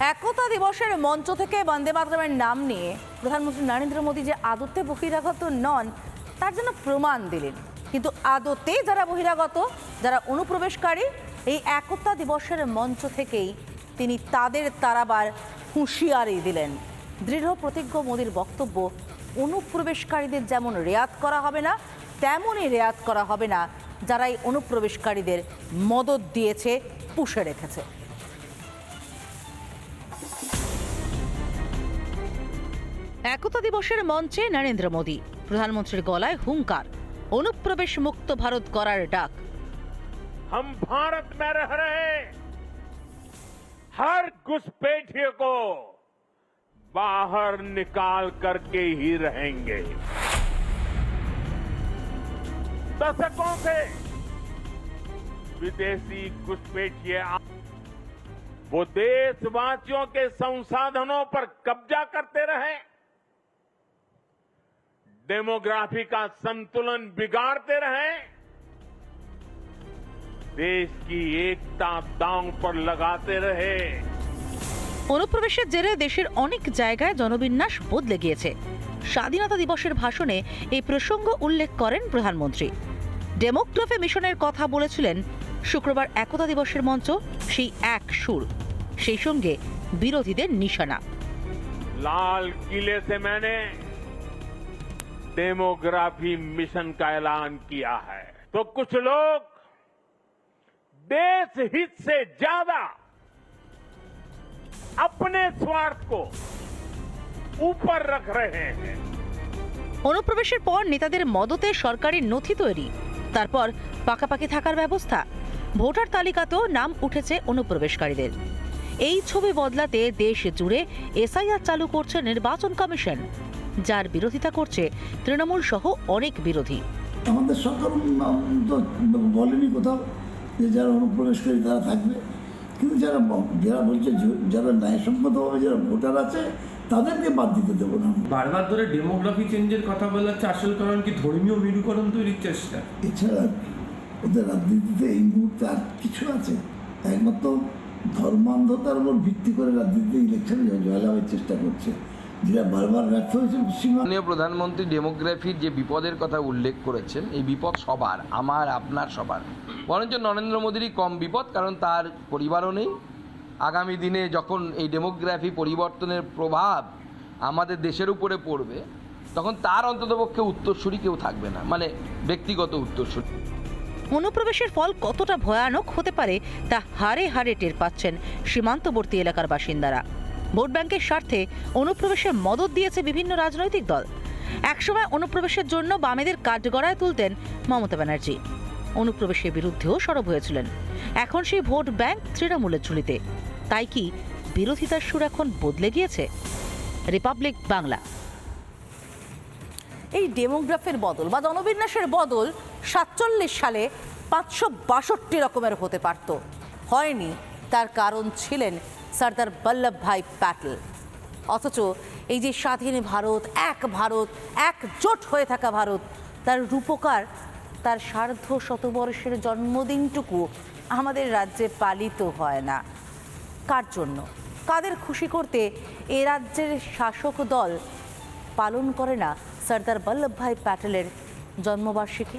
একতা দিবসের মঞ্চ থেকে বন্দে মাতরমের নাম নিয়ে প্রধানমন্ত্রী নরেন্দ্র মোদী যে আদতে বহিরাগত নন, তার জন্য প্রমাণ দিলেন। কিন্তু আদতে যারা বহিরাগত, যারা অনুপ্রবেশকারী, এই একতা দিবসের মঞ্চ থেকেই তিনি তাদের তারাবার হুঁশিয়ারি দিলেন। দৃঢ় প্রতিজ্ঞ মোদীর বক্তব্য, অনুপ্রবেশকারীদের যেমন রেয়াত করা হবে না, তেমনই রেয়াত করা হবে না যারা এই অনুপ্রবেশকারীদের মদত দিয়েছে, পুষে রেখেছে। একতা দিবসের মঞ্চে নরেন্দ্র মোদী প্রধানমন্ত্রীর গলায় হুঙ্কার অনুপ্রবেশ মুক্ত ভারত করার ডাক हम भारत में रह रहे हर घुसपैठिए को बाहर निकाल करके ही रहेंगे दशकों से विदेशी घुसपैठिए आ- वो देशवासियों के संसाधनों पर कब्जा करते रहे डेमोग्राफी का संतुलन बिगाड़ते रहे देश की एकता दांव पर लगाते रहे অনুপ্রবেশের জেরে দেশের অনেক জায়গায় জনবিন্যাস বদলে গিয়েছে স্বাধীনতা দিবসের ভাষণে এই প্রসঙ্গ উল্লেখ করেন প্রধানমন্ত্রী ডেমোগ্রাফি মিশনের কথা বলেছিলেন শুক্রবার একতা দিবসের মঞ্চ সেই এক সুর সেই সঙ্গে বিরোধীদের নিশানা लाल किले से मैंने डेमोग्राफी मिशन का ऐलान किया है तो कुछ लोग देश हित से ज्यादा अपने स्वार्थ को ऊपर रख रहे हैं অনুপ্রবেশের পর নেতাদের মদতে সরকারি নথি তৈরি তারপর পাকাপাকি থাকার ব্যবস্থা ভোটার তালিকাতেও নাম উঠেছে অনুপ্রবেশকারীদের এই ছবি বদলাতে দেশ জুড়ে এসআইআর চালু করছে নির্বাচন কমিশন যার বিরোধিতা করছে তৃণমূল সহ অনেক বিরোধী। আমাদের সরকার তো বলেনি কোথাও যে যারা অনুপ্রবেশকারী তারা থাকবে। কিন্তু যারা যারা বলছে যারা ন্যায়সঙ্গতভাবে যারা ভোটার আছে তাদেরকে বাদ দিতে দেবো না বারবার ধরে ডেমোগ্রাফি চেঞ্জের কথা বলা হচ্ছে আসল কারণ কি ধর্মীয় মেরুকরণ তৈরির চেষ্টা? এছাড়া ওদের রাজনীতিতে এই মুহূর্তে আর কিছু আছে। একমাত্র ধর্মান্ধতার উপর ভিত্তি করে রাজনীতিতে ইলেকশনে জয়লাভের চেষ্টা করছে। যেটা বারবার ব্যর্থ হয়েছে পশ্চিমবঙ্গ প্রধানমন্ত্রী ডেমোগ্রাফির যে বিপদের কথা উল্লেখ করেছেন এই বিপদ সবার আমার আপনার সবার। বরঞ্চ নরেন্দ্র মোদীরই কম বিপদ কারণ তার পরিবারও নেই। আগামী দিনে যখন এই ডেমোগ্রাফি পরিবর্তনের প্রভাব আমাদের দেশের উপরে পড়বে তখন তার অন্ততপক্ষে উত্তরসূরি কেউ থাকবে না মানে ব্যক্তিগত উত্তরসূরি। অনুপ্রবেশের ফল কতটা ভয়ানক হতে পারে তা হারে হারে টের পাচ্ছেন সীমান্তবর্তী এলাকার বাসিন্দারা। ভোট ব্যাংকের স্বার্থে অনুপ্রবেশের মদত দিয়েছে বিভিন্ন রাজনৈতিক দল। একসময় অনুপ্রবেশের জন্য বামেদের কাঠগড়ায় তুলতেন মমতা ব্যানার্জি। অনুপ্রবেশের বিরুদ্ধেও সরব হয়েছিলেন। এখন সেই ভোট ব্যাংক তৃণমূলের ঝুলিতে। তাই কি বিরোধিতার সুর এখন বদলে গিয়েছে? রিপাবলিক বাংলা। এই ডেমোগ্রাফের বদল বা জনবিন্যাসের বদল সাতচল্লিশ সালে পাঁচশো বাষট্টি রকমের হতে পারত। হয়নি, তার কারণ ছিলেন সর্দার বল্লভ ভাই প্যাটেল। অথচ এই যে স্বাধীন ভারত, এক ভারত, একজোট হয়ে থাকা ভারত, তার রূপকার, তার সার্ধ শতবর্ষের জন্মদিনটুকু আমাদের রাজ্যে পালিত হয় না। কার জন্য? কাদের খুশি করতে এ রাজ্যের শাসক দল পালন করে না সর্দার বল্লভভাই প্যাটেলের জন্মবার্ষিকী?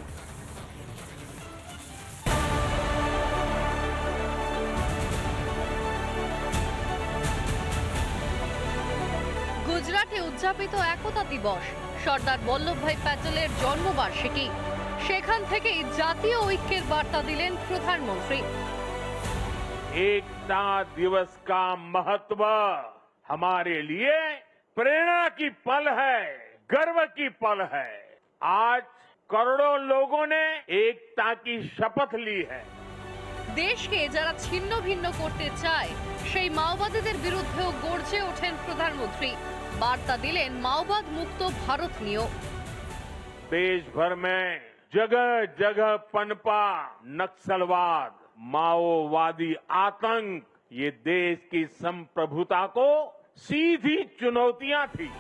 গুজরাটে উদযাপিত একতা দিবস সর্দার বল্লভভাই প্যাটেলের জন্মবার্ষিকী সেখান থেকেই জাতীয় ঐক্যের বার্তা দিলেন প্রধানমন্ত্রী एकता दिवस का महत्व हमारे लिए प्रेरणा की पल है गर्व की पल है आज करोड़ों लोगों ने एकता की शपथ ली है দেশকে যারা ছিন্ন ভিন্ন করতে চায় সেই মাওবাদীদের বিরুদ্ধেও গর্জে ওঠেন প্রধানমন্ত্রী বার্তা দিলেন মাওবাদ মুক্ত ভারত নিয়েও देश भर में जगह जगह पनपा नक्सलवाद माओवादी आतंक ये देश की संप्रभुता को सीधी चुनौतियां थी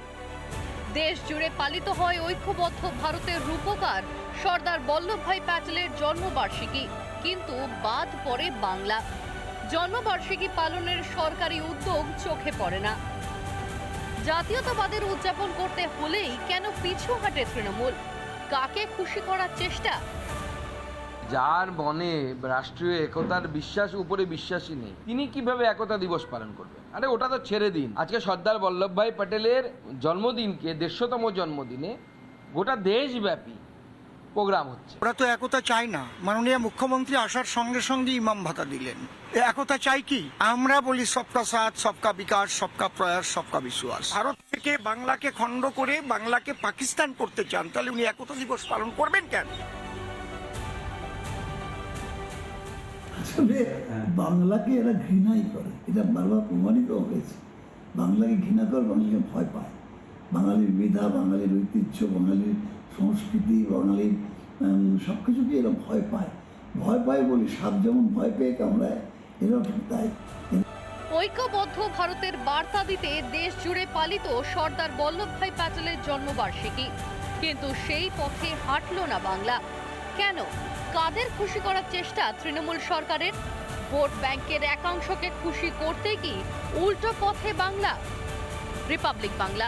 দেশ জুড়ে পালিত হয় ঐক্যবদ্ধ ভারতের রূপকার সর্দার বল্লভভাই প্যাটেলের জন্মবার্ষিকী কিন্তু বাদ পড়ে বাংলা জন্মবার্ষিকী পালনের সরকারি উদ্যোগ চোখে পড়ে না জাতীয়তাবাদের উদযাপন করতে হলেই কেন পিছু হাঁটে তৃণমূল? কাকে খুশি করার চেষ্টা? যার মনে রাষ্ট্রীয় একতার বিশ্বাস, উপরে বিশ্বাসী নেই। তিনি কীভাবে একতা দিবস পালন করবেন? আরে, ওটা তো ছেড়ে দিন। আজকে সর্দার বল্লভভাই প্যাটেলের জন্মদিনকে, দেড়শোতম জন্মদিনে গোটা দেশব্যাপী প্রোগ্রাম হচ্ছে। ওরা তো একতা চায় না। মাননীয় মুখ্যমন্ত্রী আসার সঙ্গে সঙ্গে ইমাম ভাতা দিলেন। একতা চাই কি? আমরা বলি সবকা সাথ সবকা বিকাশ সবকা প্রয়াস সবকা বিশ্বাস। ভারত থেকে বাংলাকে খণ্ড করে বাংলাকে পাকিস্তান করতে চান তাহলে উনি একতা দিবস পালন করবেন কেন? আসলে বাংলাকে এরা ঘৃণাই করে। এটা বারবার প্রমাণিত হয়েছে। বাংলাকে ঘৃণা করে বাংলাকে ভয় পায়। বাঙালির মেধা বাঙালির ঐতিহ্য বাঙালির সংস্কৃতি বাঙালির সব কিছুকে এরা ভয় পায়। ভয় পায় বলি, সাপ যেমন ভয় পেয়ে কামড়ায় ঠিক তাই। ঐক্যবদ্ধ ভারতের বার্তা দিতে দেশ জুড়ে পালিত সর্দার বল্লভভাই প্যাটেলের জন্মবার্ষিকী। কিন্তু সেই পথে হাঁটল না বাংলা। কেন? কাদের খুশি করার চেষ্টা তৃণমূল সরকারের? ভোট ব্যাংকের একাংশকে খুশি করতে কি উল্টো পথে বাংলা? রিপাবলিক বাংলা।